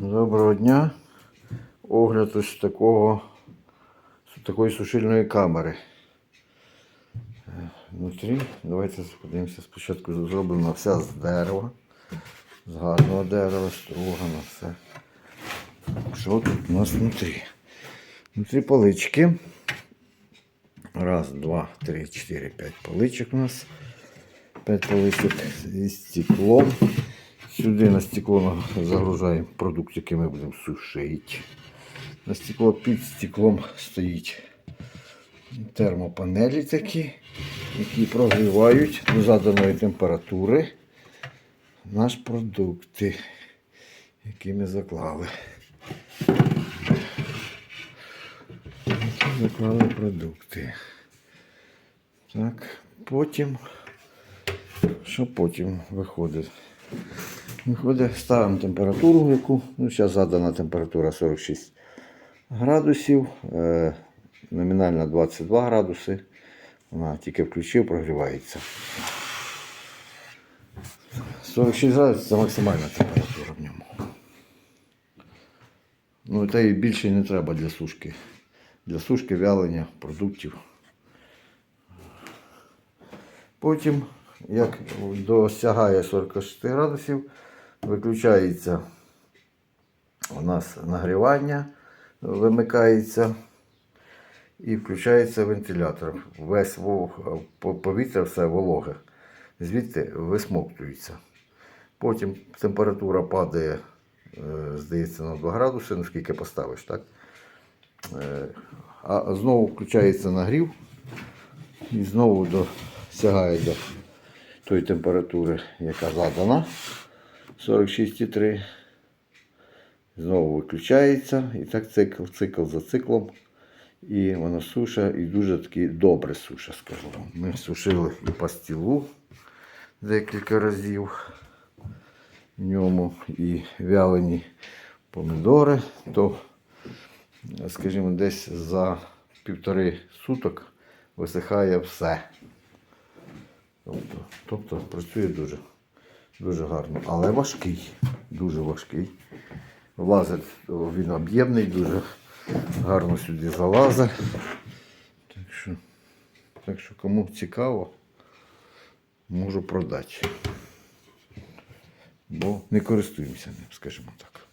Доброго дня. Огляд ось такого, з такої сушильної камери. Е, Внутрі, давайте подивимося, спочатку зроблена вся з дерева, з гарного дерева, строгано все. Що тут у нас внутрі? Внутрі полички. Раз, два, три, чотири, п'ять поличок у нас. П'ять поличок із стеклом. Сюди на стекло загружаємо продукт, який ми будемо сушити. На стекло під стеклом стоїть термопанелі такі, які прогрівають до заданої температури наш продукти, які ми заклали. Заклали продукти. Так, потім, що потім виходить? Виходить, ставимо температуру, яку, ну, зараз задана температура 46 градусів, е, номінальна 22 градуси. Вона тільки включив, прогрівається. 46 градусів це максимальна температура в ньому. Ну, та і більше не треба для сушки. Для сушки вялення продуктів. Потім, як досягає 46 градусів, виключається у нас нагрівання, вимикається і включається вентилятор. Весь повітря все вологе. Звідти висмоктується. Потім температура падає, е, здається, на 2 градуси, наскільки поставиш, так? Е, А знову включається нагрів і знову досягає до тої температури, яка задана 46,3. Знову виключається. І так цикл, цикл за циклом. І воно суша, і дуже таки добре суша, скажу вам. Ми сушили і пастилу декілька разів в ньому, і вялені помідори, то, скажімо, десь за півтори суток висихає все. Тобто, тобто працює дуже, дуже гарно. Але важкий, дуже важкий. Влазить, він об'ємний, дуже гарно сюди залазить. Так що, так що кому цікаво, можу продати. Бо не користуємося ним, скажімо так.